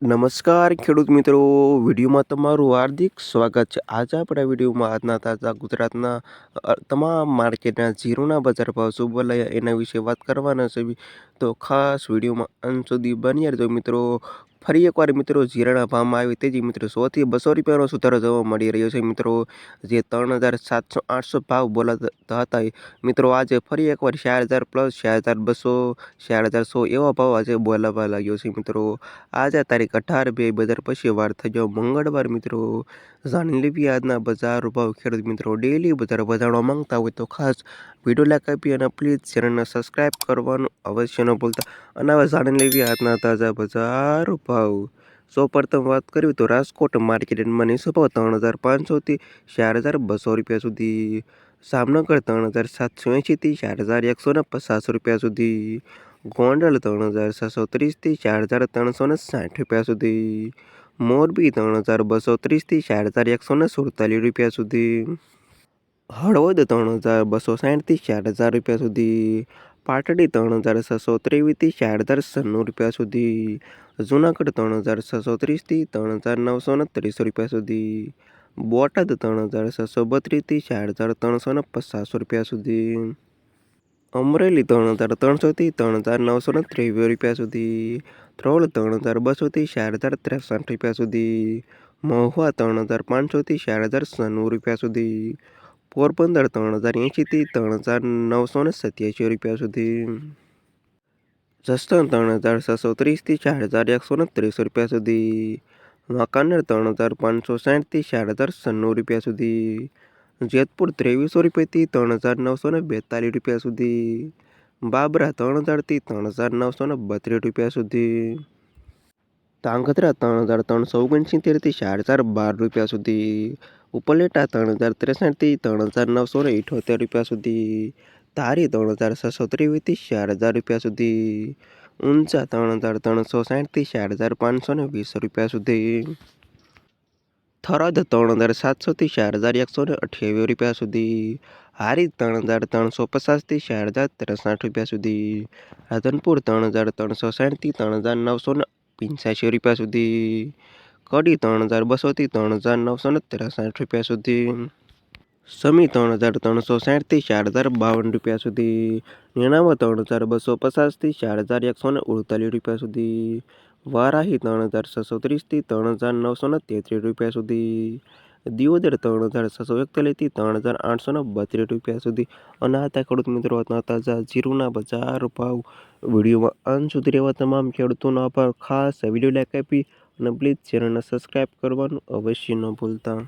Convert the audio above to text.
નમસ્કાર ખેડૂત મિત્રો, વિડીયોમાં તમારું હાર્દિક સ્વાગત છે. આજે આપણા વિડીયોમાં આજના તાજા ગુજરાતના તમામ માર્કેટના ઝીરોના બજાર ભાવ શું બોલાયા એના વિશે વાત કરવાના છે. તો ખાસ વિડીયોમાં અંત સુધી બન્યા રહેજો મિત્રો. ફરી એકવાર મિત્રો જીરાના ભાવમાં આવી. તેજી મિત્રો સોથી બસો રૂપિયાનો સુધારો જોવા મળી રહ્યો છે. મિત્રો જે ત્રણ હજાર સાતસો આઠસો ભાવ બોલાતા હતા મિત્રો આજે ફરી એકવાર ચાર હજાર પ્લસ, ચાર હજાર બસો, ચાર હજાર સો એવા ભાવ આજે બોલાવા લાગ્યો છે. મિત્રો આજે તારીખ અઢાર બે બજાર પછી વાર થયો મંગળવાર મિત્રો જાણી લેવી આજના બજાર ભાવ ખેડૂત મિત્રો. ડેલી બજાર વધારવા માંગતા હોય તો ખાસ વીડિયો લાઈક આપી અને પ્લીઝ ચેનલને સબસ્ક્રાઈબ કરવાનું અવશ્ય ન ભૂલતા. અને હવે જાણી લેવી આજના તાજા બજાર ભાવ. સૌ પ્રથમ વાત કરવી તો રાજકોટ માર્કેટમાં નીચો ભાવ ત્રણ હજાર પાંચસોથી ચાર હજાર બસો રૂપિયા સુધી. સામનગર ત્રણ હજાર સાતસો એંશીથી ચાર હજાર એકસો ને પચાસ રૂપિયા સુધી. ગોંડલ ત્રણ હજાર છસો ત્રીસથી ચાર હજાર ત્રણસો ને સાઠ રૂપિયા સુધી. મોરબી ત્રણ હજાર બસો ત્રીસથી ચાર હજાર એકસો ને સુડતાલીસ રૂપિયા સુધી. હળવદ ત્રણ હજાર બસો સાઠથી ચાર હજાર રૂપિયા સુધી. પાટડી ત્રણ હજાર છસો ત્રેવીસથી ચાર હજાર છન્નું રૂપિયા સુધી. જુનાગઢ ત્રણ હજાર છસો ત્રીસથી ત્રણ હજાર નવસો ને ત્રીસ રૂપિયા સુધી. બોટાદ ત્રણ હજાર છસો બત્રીસથી ચાર હજાર ત્રણસો ને પચાસ રૂપિયા સુધી. અમરેલી ત્રણ હજાર ત્રણસોથી ત્રણ હજાર નવસો ને ત્રેવીસ રૂપિયા સુધી. ત્રોળ ત્રણ હજાર બસોથી ચાર હજાર ત્રેસઠ રૂપિયા સુધી, મહુવા ત્રણ હજાર પાંચસોથી ચાર હજાર સન્નું રૂપિયા સુધી, પોરબંદર ત્રણ હજાર એંશીથી ત્રણ હજાર નવસો ને સત્યાસી રૂપિયા સુધી, જસદણ ત્રણ હજાર છસો ત્રીસથી ચાર હજાર એકસો ને ત્રીસ રૂપિયા સુધી, વાંકાનેર ત્રણ હજાર પાંચસો સાઠથી ચાર હજાર સન્નું રૂપિયા સુધી, જેતપુર ત્રેવીસો રૂપિયાથી ત્રણ હજાર નવસો ને બેતાલીસ રૂપિયા સુધી બાબરા ત્રણ હજારથી ત્રણ હજાર નવસો ને બત્રીસ રૂપિયા સુધી. તાંગધ્રા ત્રણ હજાર ત્રણસો ઓગણસિત્તેરથી ચાર હજાર બાર રૂપિયા સુધી. ઉપલેટા ત્રણ હજાર ત્રેસઠથી ત્રણ હજાર નવસો ને ઇઠોતેર રૂપિયા સુધી. ધારી ત્રણ હજાર છસો ત્રેવીસથી ચાર હજાર રૂપિયા સુધી. ઊંચા ત્રણ હજાર ત્રણસો સાઠથી ચાર હજાર પાંચસો ને વીસ રૂપિયા સુધી. થરાદ ત્રણ હજાર સાતસોથી ચાર હજાર એકસો ને અઠ્યાવીસ રૂપિયા સુધી. હારી ત્રણ હજાર ત્રણસો પચાસથી ચાર હજાર ત્રેસઠ રૂપિયા સુધી. રાધનપુર ત્રણ હજાર ત્રણસો સાઠથી ત્રણ હજાર નવસો ને પંચ્યાસી રૂપિયા સુધી. કડી ત્રણ હજાર બસોથી ત્રણ હજાર નવસો ને ત્રેસઠ રૂપિયા સુધી. સમી ત્રણ હજાર ત્રણસો સાઠથી ચાર હજાર બાવન રૂપિયા સુધી. નેનામાં ત્રણ હજાર બસો પચાસથી ચાર હજાર એકસો ને ઉડતાલીસ રૂપિયા સુધી. વારાહી ત્રણ હજાર છસો ત્રીસથી ત્રણ હજાર નવસો ને તેત્રીસ રૂપિયા સુધી. દિયોદર ત્રણ હજાર છસો એકતાલીસથી ત્રણ હજાર આઠસો ને બત્રીસ રૂપિયા સુધી. અને આ હતા ખેડૂત મિત્રો તાજા જીરુના બજાર ભાવ વિડીયોમાં અંત સુધી રહેવા તમામ ખેડૂતોનો આભાર. ખાસ વીડિયો લાઈક આપી અને પ્લીઝ ચેનલને સબસ્ક્રાઈબ કરવાનું અવશ્ય ન ભૂલતા.